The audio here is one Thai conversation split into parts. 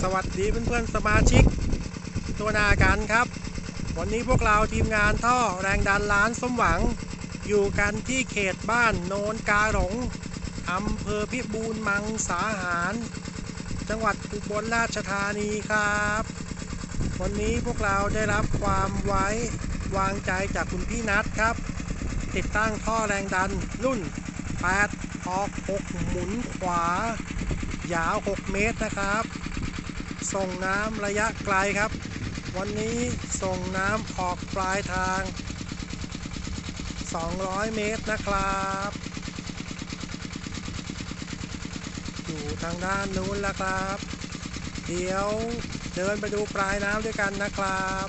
สวัสดีเพื่อนๆสมาชิก ตัวนากันครับ วันนี้พวกเราทีมงานท่อแรงดันล้านสมหวัง อยู่กันที่เขตบ้านโนนกาหลงอำเภอพิบูลมังสาหาร จังหวัดอุบลราชธานีครับ วันนี้พวกเราได้รับความไว้วางใจจากคุณพี่นัทครับ ติดตั้งท่อแรงดันรุ่น 8 ออก 6 หมุนขวายาว 6 เมตรนะครับ ส่งน้ำระยะไกลครับ วันนี้ส่งน้ำออกปลายทาง 200 เมตรนะครับ อยู่ทางด้านนู้นแล้วครับ เดี๋ยวเดินไปดูปลายน้ำด้วยกันนะครับ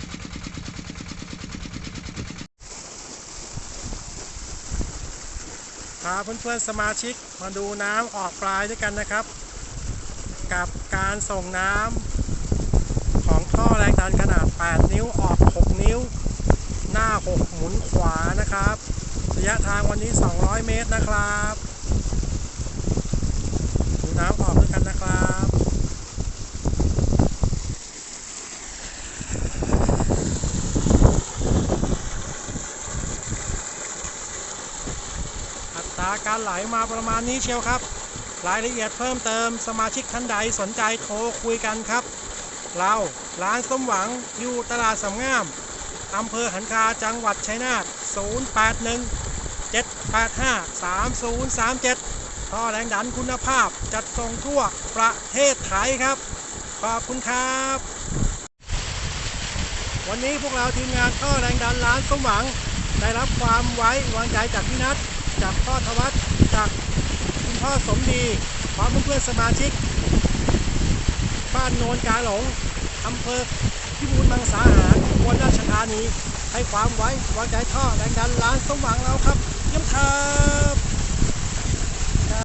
พาเพื่อนๆสมาชิกมาดูน้ำออกปลายด้วยกันนะครับ กับการส่งน้ำของท่อแรงดันขนาด 8 นิ้วออก 6 นิ้ว หน้า 6 หมุนขวานะครับระยะทางวันนี้ 200 เมตรนะครับดูน้ำออกด้วยกันนะครับอัตราการไหลมาประมาณนี้เชียวครับ รายละเอียดเพิ่มเติมสมาชิกท่านใดสนใจโทรคุยกันครับ เราร้านส้มหวังอยู่ตลาดสำงามอำเภอหันคาจังหวัดชัยนาท 081 785 3037 ท่อแรงดันคุณภาพจัดส่งทั่วประเทศไทยครับ ขอบคุณครับ วันนี้พวกเราทีมงานท่อแรงดันร้านส้มหวัง ได้รับความไว้วางใจจากพี่นัทจากพ่อธวัฒน์ สมดีพร้อมเพื่อนสมาชิก บ้านโนนกาหลงอำเภอพิบูลมังสาหารวนราชธานีให้ความไว้วางใจท่อแรงดันร้านสว่างเราครับยี่ยมครับ